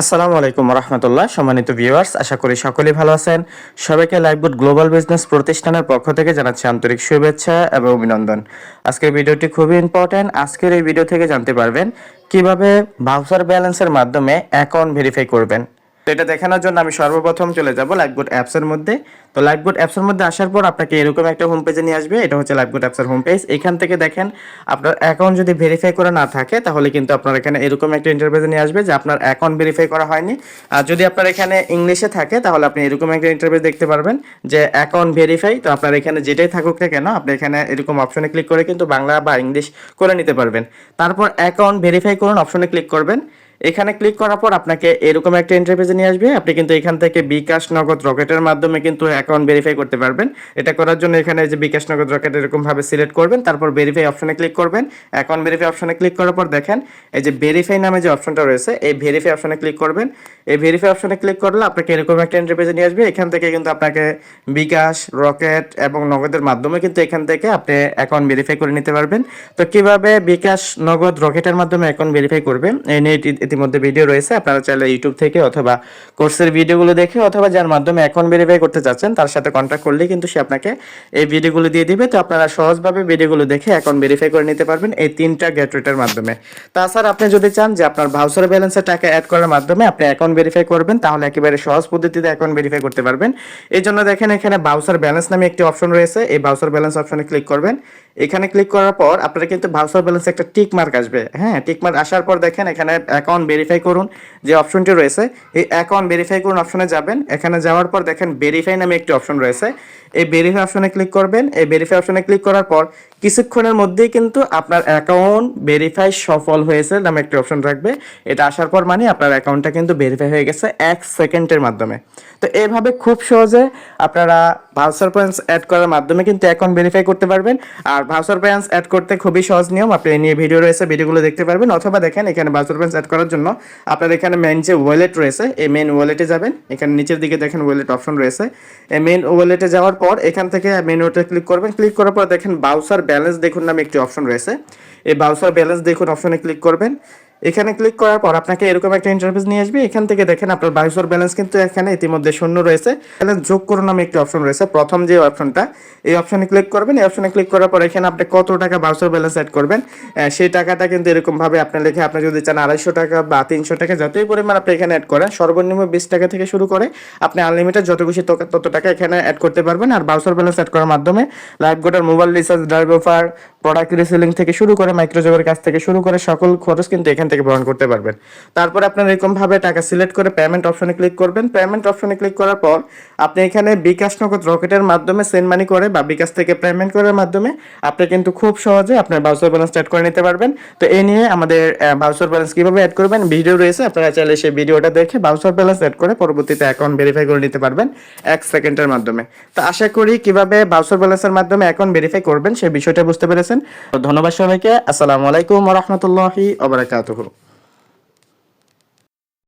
আসসালামু আলাইকুম রহমতুল্লাহ। সম্মানিত ভিউয়ার্স আশা করি সকলেই ভালো আছেন। সবাইকে লাইফবুট গ্লোবাল বিজনেস প্রতিষ্ঠানের পক্ষ থেকে জানাচ্ছি আন্তরিক শুভেচ্ছা এবং অভিনন্দন। আজকের ভিডিওটি খুবই ইম্পর্ট্যান্ট আজকের এই ভিডিও থেকে জানতে পারবেন কীভাবে ভাউচার ব্যালেন্সের মাধ্যমে অ্যাকাউন্ট ভেরিফাই করবেন। তো এটা দেখানোর জন্য আমি সর্বপ্রথম চলে যাব লাইভবুট অ্যাপসের মধ্যে। তো লাইভবুট অ্যাপসের মধ্যে আসার পর আপনাকে এরকম একটা হোম পেজে নিয়ে আসবে, এটা হচ্ছে লাইভবুট অ্যাপসের হোম পেজ এখান থেকে দেখেন, আপনার অ্যাকাউন্ট যদি ভেরিফাই করা না থাকে, তাহলে কিন্তু আপনার এখানে এরকম একটা ইন্টারভেজে নিয়ে আসবে যে আপনার অ্যাকাউন্ট ভেরিফাই করা হয়নি। আর যদি আপনার এখানে ইংলিশে থাকে, তাহলে আপনি এরকম একটা ইন্টারভেজ দেখতে পারবেন যে অ্যাকাউন্ট ভেরিফাই তো আপনার এখানে যেটাই থাকুক না কেন, আপনি এখানে এরকম অপশনে ক্লিক করে কিন্তু বাংলা বা ইংলিশ করে নিতে পারবেন। তারপর অ্যাকাউন্ট ভেরিফাই করুন অপশনে ক্লিক করবেন। এখানে ক্লিক করার পর আপনাকে এরকম একটা ইন্টারফেসে নিয়ে আসবে। আপনি কিন্তু এখান থেকে বিকাশ নগদ রকেটের মাধ্যমে কিন্তু অ্যাকাউন্ট ভেরিফাই করতে পারবেন। এটা করার জন্য এখানে যে বিকাশ নগদ রকেট এরকম ভাবে সিলেক্ট করবেন, তারপর ভেরিফাই অপশনে ক্লিক করবেন। অ্যাকাউন্ট ভেরিফাই অপশনে ক্লিক করার পর দেখেন, এই যে ভেরিফাই নামে যে অপশনটা রয়েছে, এই ভেরিফাই অপশনে ক্লিক করবেন। এই ভেরিফাই অপশনে ক্লিক করলে আপনাকে এরকম একটা ইন্টারফেসে নিয়ে আসবে। এখান থেকে কিন্তু আপনাকে বিকাশ রকেট এবং নগদের মাধ্যমে কিন্তু এখান থেকে আপনি অ্যাকাউন্ট ভেরিফাই করে নিতে পারবেন। তো কীভাবে বিকাশ নগদ রকেটের মাধ্যমে অ্যাকাউন্ট ভেরিফাই করবেন? এই নিয়ে ইতিমধ্যে ভিডিও রয়েছে। আপনারা চাইলে ইউটিউব থেকে অথবা কোর্সের ভিডিওগুলো দেখে অথবা যার মাধ্যমে অ্যাকাউন্ট ভেরিফাই করতে চাচ্ছেন, তার সাথে কন্ট্যাক্ট করলেই কিন্তু সে আপনাকে এই ভিডিওগুলো দিয়ে দিবে। তো আপনারা সহজভাবে ভিডিওগুলো দেখে অ্যাকাউন্ট ভেরিফাই করে নিতে পারবেন এই তিনটা গেটওয়েটার মাধ্যমে। তাছাড়া আপনি যদি চান যে আপনার ভাউচার ব্যালেন্সের টাকা অ্যাড করার মাধ্যমে আপনি অ্যাকাউন্ট ভেরিফাই করবেন, তাহলে একেবারে সহজ পদ্ধতিতে অ্যাকাউন্ট ভেরিফাই করতে পারবেন। এই জন্য দেখেন এখানে ভাউচার ব্যালেন্স নামে একটি অপশন রয়েছে। এই ভাউচার ব্যালেন্স অপশনে ক্লিক করবেন। এখানে ক্লিক করার পর আপনার কিন্তু ভাউচার ব্যালেন্স একটা টিক মার্ক আসবে। হ্যাঁ টিক মার্ক আসার পর দেখেন এখানে অ্যাকাউন্ট ভেরিফাই করুন যে অপশনটি রয়েছে। এই অ্যাকাউন্ট ভেরিফাই করুন অপশনে যাবেন। এখানে যাওয়ার পর দেখেন ভেরিফাই নামে একটি অপশন রয়েছে। এই ভেরিফাই অপশনে ক্লিক করবেন। এই ভেরিফাই অপশনে ক্লিক করার পর কিছুক্ষণের মধ্যেই কিন্তু আপনার অ্যাকাউন্ট ভেরিফাই সফল হয়েছে নামে একটি অপশন রাখবে এটা আসার পর মানে আপনার অ্যাকাউন্টটা কিন্তু ভেরিফাই হয়ে গেছে এক সেকেন্ডের মাধ্যমে। তো এভাবে খুব সহজে আপনারা ভাউচার পয়েন্টস অ্যাড করার মাধ্যমে কিন্তু অ্যাকাউন্ট ভেরিফাই করতে পারবেন। আর ভাউচার পয়েন্টস অ্যাড করতে খুবই সহজ নিয়ম, আপনি নিয়ে ভিডিও রয়েছে ভিডিওগুলো দেখতে পারবেন। অথবা দেখেন, এখানে ভাউচার পয়েন্টস অ্যাড করার জন্য আপনার এখানে মেন যে ওয়ালেট রয়েছে, এই মেন ওয়ালেটে যাবেন। এখানে নিচের দিকে দেখেন ওয়ালেট অপশন রয়েছে। এই মেন ওয়ালেটে যাওয়ার পর এখান থেকে মেন ওয়ালেটে ক্লিক করবেন। ক্লিক করার পর দেখেন বাউসার ব্যালেন্স দেখুন নামে একটি অপশন রয়েছে। এই বাউসার ব্যালেন্স দেখুন অপশনে ক্লিক করবেন। এখানে ক্লিক করার পর আপনাকে এরকম একটা ইন্টারফেস নিয়ে আসবে। এখান থেকে দেখেন আপনার বাউসার ব্যালেন্স কিন্তু এখানে ইতিমধ্যে শূন্য রয়েছে। ব্যালেন্স যোগ করুন নামে একটি অপশন রয়েছে। প্রথম যে অপশনটা এই অপশনে ক্লিক করবেন। এই অপশনে ক্লিক করার পর এখানে আপনি কত টাকা বাউসার ব্যালেন্স অ্যাড করবেন? সেই টাকাটা কিন্তু এরকম ভাবে আপনি লিখে আপনি যদি চান আড়াইশো টাকা বা তিনশো টাকা, যতই পরিমাণ আপনি এখানে অ্যাড করেন, সর্বনিম্ন বিশ টাকা থেকে শুরু করে আপনি আনলিমিটেড যত তত- তত টাকা এখানে অ্যাড করতে পারবেন। আর বাউসার ব্যালেন্স অ্যাড করার মাধ্যমে লাইভ গোটার mobile recharge drive offer product reselling থেকে শুরু করে মাইক্রোজবের কাছ থেকে শুরু করে সকল খরচ কিন্তু এখান থেকে বহন করতে পারবেন। তারপর আপনার এরকম ভাবে টাকা সিলেক্ট করে পেমেন্ট অপশনে ক্লিক করবেন। পেমেন্ট অপশনে ক্লিক করার পর আপনি এখানে বিকাশ নগদ রকেটের মাধ্যমে সেন্ড মানি করে বা বিকাশ থেকে পেমেন্ট করার মাধ্যমে আপনি কিন্তু খুব সহজে আপনার বাউচার ব্যালেন্স অ্যাড করে নিতে পারবেন। তো এই নিয়ে আমাদের বাউচার ব্যালেন্স কীভাবে অ্যাড করবেন ভিডিও রয়েছে। আপনারা চাইলে সেই ভিডিওটা দেখে বাউচার ব্যালেন্স অ্যাড করে পরবর্তীতে অ্যাকাউন্ট ভেরিফাই করে নিতে পারবেন এক সেকেন্ডের মাধ্যমে। তো আশা করি কীভাবে বাউচার ব্যালেন্সের মাধ্যমে অ্যাকাউন্ট ভেরিফাই করবেন সেই বিষয়টা বুঝতে পেরেছেন। ধন্যবাদ সবাইকে। আসসালামু আলাইকুম রহমতুল্লাহি ওবরাকাতুহু